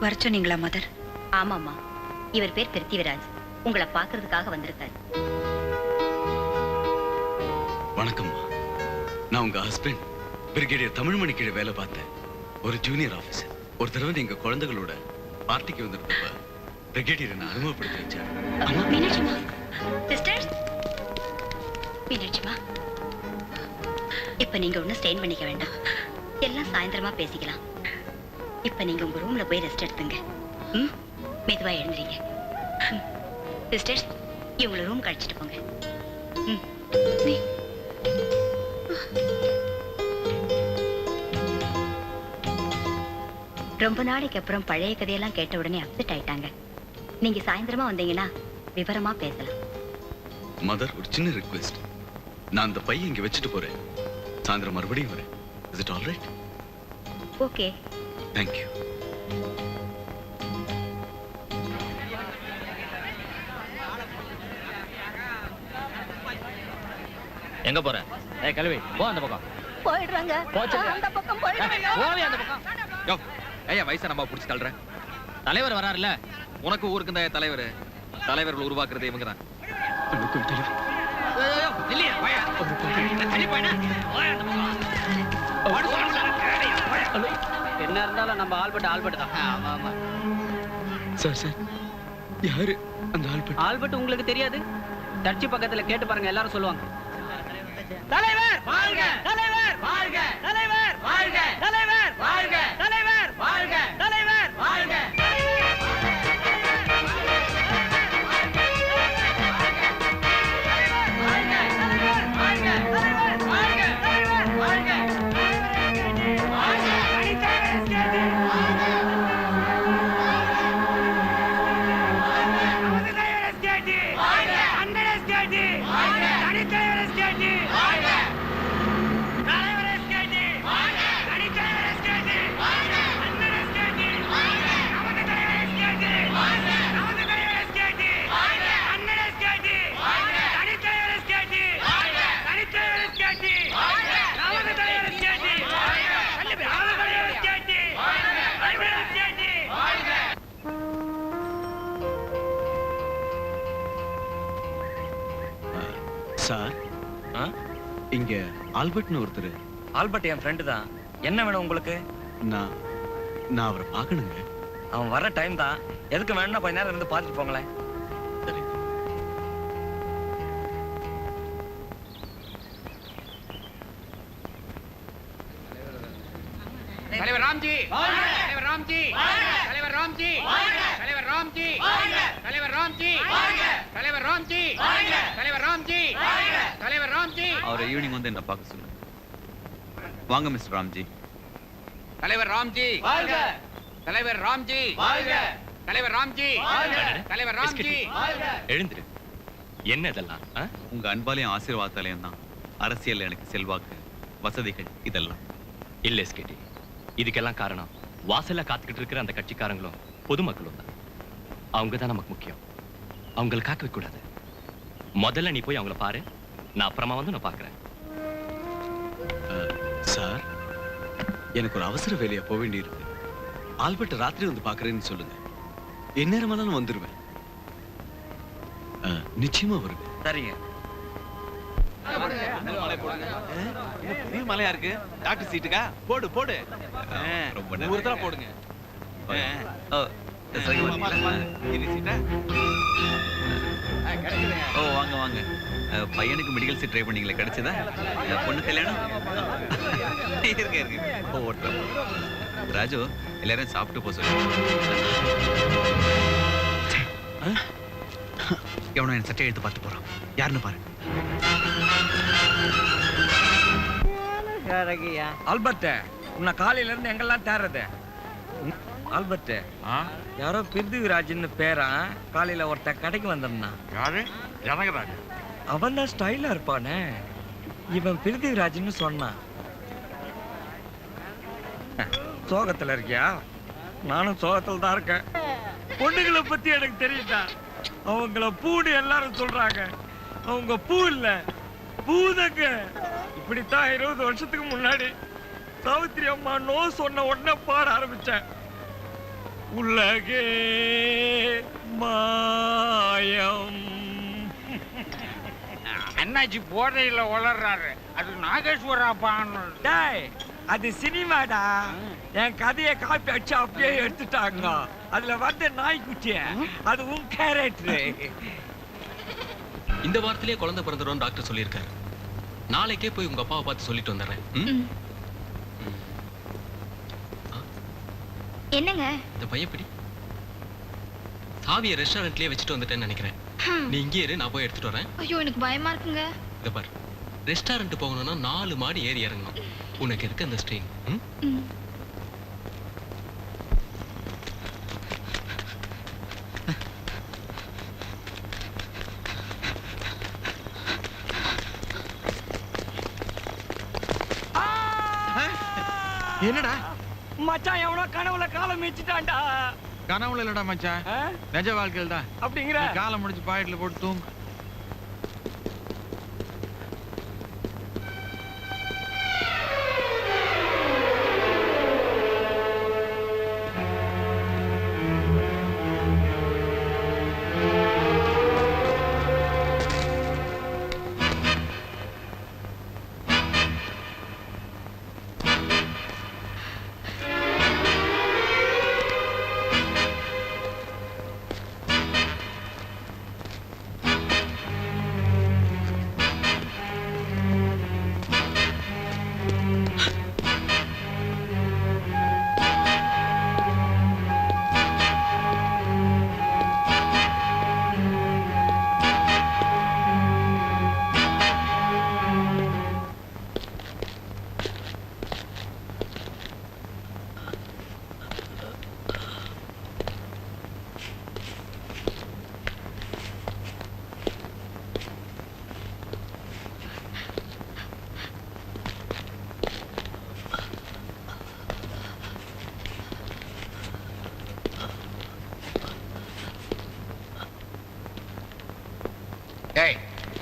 வர சொன்னீங்களா மதர்? ஆமாம்மா. இவர் பேர் பிருத்திவிராஜ். உங்களை பார்க்கறதுக்காக வந்திருக்காரு. வணக்கம்மா. நான் உங்க ஹஸ்பண்ட் பிரிகேடியர் தமிழ்மணி கீழே வேலை பார்த்தேன். ஒரு ஜூனியர் ஆபீசர் ஒரு தடவை நீங்க குழந்தைகளோட பார்ட்டிக்கு வந்திருந்தப்ப பிரிகேடியர் என்ன அறிமுகப்படுத்தி வச்சார். ஆமா மீனாட்சிமா சிஸ்டர் மீனாட்சிமா இப்ப நீங்க ஒண்ணும் ஸ்டெயின் பண்ணிக்க வேண்டாம். எல்லாம் சாயந்தரமா பேசிக்கலாம். இப்ப நீங்க உங்க ரூம்ல போய் ரெஸ்ட் எடுத்துங்க. ம்? மெதுவா எழுந்துறீங்க சிஸ்டர்ஸ் இவங்கள ரூம் கழிச்சிட்டு போங்க. ம். நீ- ரொம்ப நாளைக்கு அப்புறம் பழைய கதையெல்லாம் கேட்ட உடனே அப்செட் ஆயிட்டாங்க. நீங்க சாயந்தரமா வந்தீங்கன்னா விவரமா பேசலாம். மதர் ஒரு சின்ன ரிக்வெஸ்ட் நான் அந்த பையன் இங்க வச்சுட்டு போறேன். சாயந்தரம் மறுபடியும் வரேன். Is it all right okay thank you எங்க போற? ஏய் கழுவி. போ அந்த பக்கம். போயிடுறாங்க. போச்சு. அந்த பக்கம் ஏய், போவே அந்த பக்கம். யோ ஐயா வயசை நம்ம பிடிச்சி தள்ளுற. தலைவர் வராருல்ல? உனக்கு ஊருக்கு தான் தலைவர். தலைவர்கள் உருவாக்குறது இவங்க தான். தலைவர் என்ன இருந்தாலும் நம்ம ஆல்பர்ட் ஆல்பர்ட் தான். ஆமா ஆமா. சார் சார் யாரு அந்த பற்றி ஆல்பர்ட் உங்களுக்கு தெரியாது? சர்ச்சு பக்கத்துல கேட்டு பாருங்க எல்லாரும் சொல்லுவாங்க. சார். இங்க ஆல்பர்ட்னு ஒருத்தர். ஆல்பர்ட் என் ஃப்ரெண்டு தான். என்ன வேணும் உங்களுக்கு? நான் நான் அவரை பார்க்கணுங்க. அவன் வர டைம் தான். எதுக்கு வேணும்னா கொஞ்ச நேரம் இருந்து பார்த்துட்டு போங்களேன். சரி தலைவர் ராம்ஜி. தலைவர் ராம்ஜி. தலைவர் ராம்ஜி. தலைவர் ராம்ஜி. தலைவர் ராம்ஜி. தலைவர் ராம்ஜி. தலைவர் ராம்ஜி. தலைவர் ராம்ஜி. அவரை ஈவினிங் வந்து என்ன பார்க்க சொல்லுங்க. வாங்க மிஸ்டர் ராம்ஜி. தலைவர் ராம்ஜி. தலைவர் ராம்ஜி. தலைவர் ராம்ஜி. தலைவர் ராம்ஜி. எழுந்துரு. என்ன இதெல்லாம்? உங்க அன்பாலையும் ஆசீர்வாதத்தாலையும் தான் அரசியல் எனக்கு செல்வாக்கு வசதிகள் இதெல்லாம். இல்ல எஸ்கேடி இதுக்கெல்லாம் காரணம் வாசல்ல காத்துக்கிட்டு இருக்கிற அந்த கட்சிக்காரங்களும் பொதுமக்களும் தான். அவங்க தான் நமக்கு முக்கியம். அவங்களை காக்க வைக்க கூடாது முதல்ல நீ போய் அவங்கள பாரு. நான் அப்புறமா வந்து நான் பாக்குறேன் சார் எனக்கு ஒரு அவசர வேலையா போக வேண்டியிருக்கு. ஆல்பர்ட் ராத்திரி வந்து பார்க்கறேன்னு சொல்லுங்க. எந்நேரமானாலும் வந்துருவேன். அஹ், நிச்சயமா வருங்க சரிங்க. பெரிய மலையா இருக்கு? டாக்டர் சீட்டுக்கா? போடு போடு. ரொம்ப போடுங்க. ஓ வாங்க வாங்க. பையனுக்கு மெடிக்கல் சீட் ட்ரை பண்ணீங்களே கிடைச்சதா? பொண்ணு கல்யாணம்? இருக்கு இருக்கு. ஓ ஓட்டுறேன். ராஜு எல்லாரும் சாப்பிட்டு போ சொல்லு. எவனோ என் சட்டை எடுத்து பார்த்து போறான். யாருன்னு பாரு. ஆல்பர்ட் உன்னை காலையில இருந்து எங்கெல்லாம் தேடுறது? ம், ஆல்பர்ட். யாரோ பிருத்திவிராஜ்னு பேரா காலையில ஒருத்தன் கடைக்கு வந்திருந்தான் யாரு? ஜனகராஜ். அவன் தான் ஸ்டைலா இருப்பானே. இவன் பிருத்திவிராஜ்னு சொன்னான். சோகத்துல இருக்கியா? நானும் சோகத்துல தான் இருக்கேன். பொண்ணுங்களை பத்தி எனக்கு தெரியுதா? அவங்கள பூன்னு எல்லாரும் சொல்றாங்க. அவங்க பூ இல்ல பூதங்க. இப்படித்தான் இருபது வருஷத்துக்கு முன்னாடி சாவித்திரி அம்மா நோ சொன்ன உடனே பாட ஆரம்பிச்சேன். உலகே மாயம். அண்ணாச்சி போதையில வளர்றாரு அது நாகேஸ்வரா டேய் அது சினிமாடா. என் கதையை காப்பி அடிச்சு அப்படியே எடுத்துட்டாங்க. அதுல வந்த நாய்க்குட்டிய அது உன் கேரக்டர். இந்த வாரத்திலேயே குழந்தை பிறந்துடும் டாக்டர் சொல்லியிருக்காரு. நாளைக்கே போய் உங்க அப்பாவை பார்த்து சொல்லிட்டு வந்துடுறேன். என்னங்க? இந்த பையன் பிடி சாவியை ரெஸ்டாரண்ட்லயே வச்சுட்டு வந்துட்டேன்னு நினைக்கிறேன். நீ இங்கே இரு நான் போய் எடுத்துட்டு வரேன். ஐயோ எனக்கு பயமா இருக்குங்க. இத பாரு. ரெஸ்டாரண்ட் போகணும்னா நாலு மாடி ஏறி இறங்கணும். உனக்கு இருக்க அந்த ஸ்ட்ரெயின் என்னடா? மச்சான் எவனோ கனவுல காலம் மிச்சிட்டான்டா கனவுல இல்லடா மச்சான்? நிஜ வாழ்க்கையில் தான் அப்படிங்கிற காலம் முடிச்சு பாக்கெட்ல போட்டு தூங்கு.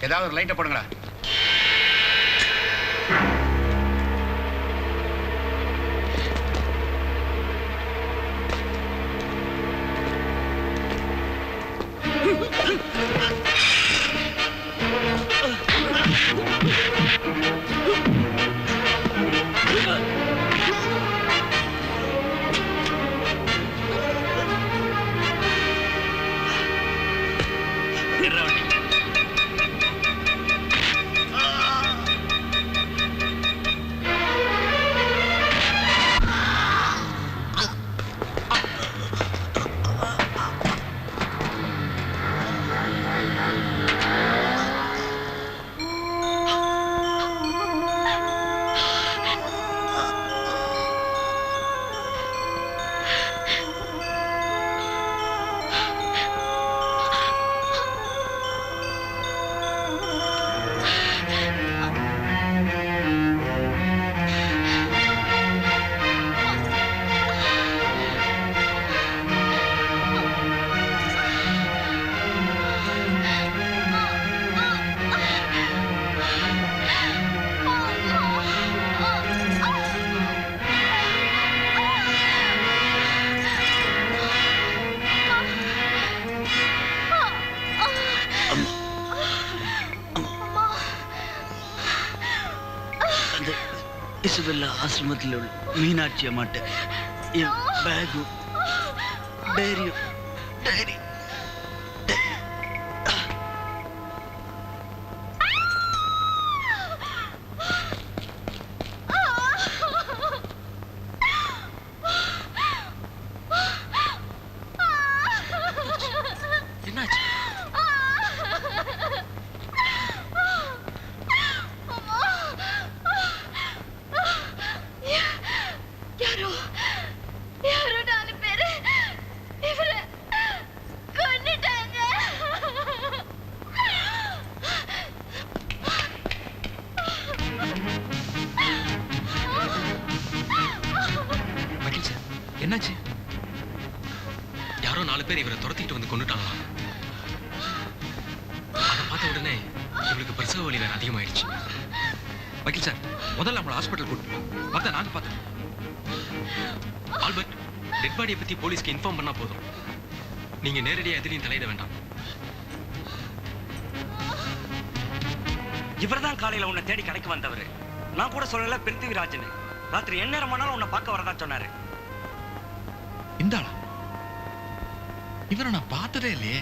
ஏதாவது ஒரு லைட்டை போடுங்களா அந்த இசுபெல்லா ஆசிரமத்தில் உள்ள மீனாட்சி அம்மாட்ட என் பேகும் என்னாச்சு? யாரோ நாலு பேர் இவரை துரத்திட்டு வந்து கொண்டுட்டாங்களா அதை பார்த்த உடனே இவளுக்கு பிரசவ வலி வேற அதிகமாயிடுச்சு. வக்கீல் சார் முதல்ல நம்மளை ஹாஸ்பிட்டல் கூட்டு மத்த நாங்க பார்த்தோம் ஆல்பர்ட் டெட் பாடியை பத்தி போலீஸ்க்கு இன்ஃபார்ம் பண்ணா போதும். நீங்க நேரடியா எதிரியும் தலையிட வேண்டாம். இவர்தான் காலையில உன்னை தேடி கடைக்கு வந்தவர். நான் கூட சொல்லல பிருத்திவிராஜன். ராத்திரி என்ன நேரமானாலும் உன்னை பார்க்க வரதா சொன்னாரு. இந்தாளா. இவரை நான் பார்த்ததே இல்லையே.